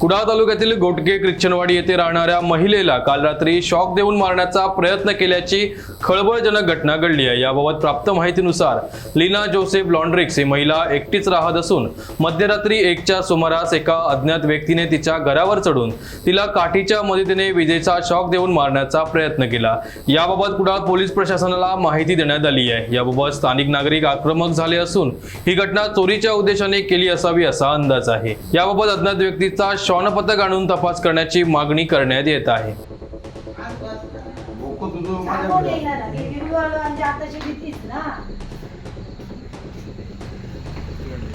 कुडाळ तालुक्यातील गोटके क्रिश्चनवाडी येथे राहणाऱ्या महिलेला काल रात्री शॉक देऊन मारण्याचा प्रयत्न केल्याची खळबळजनक घटना घडली आहे. याबाबत प्राप्त माहितीनुसार लीना जोसेफ लॉन्ड्रिक्स ही महिला एकटीच राहत असून मध्यरात्री एकच्या सुमारास एका अज्ञात व्यक्तीने तिच्या घरावर चढून तिला काठीच्या मदतीने विजेचा शॉक देऊन मारण्याचा प्रयत्न केला. याबाबत कुडाळ पोलीस प्रशासनाला माहिती देण्यात आली आहे. याबाबत स्थानिक नागरिक आक्रमक झाले असून ही घटना चोरीच्या उद्देशाने केली असावी असा अंदाज आहे. याबाबत अज्ञात व्यक्तीचा श्वानपथक आणून तपास करण्याची मागणी करण्यात येत आहे. भीतीच ना.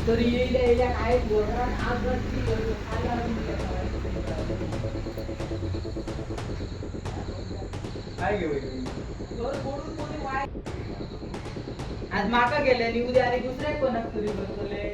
तरी येईल्या काय बोलणार, आज आज माका गेले आणि उद्या आणि दुसऱ्या कोणाक तरी बसवले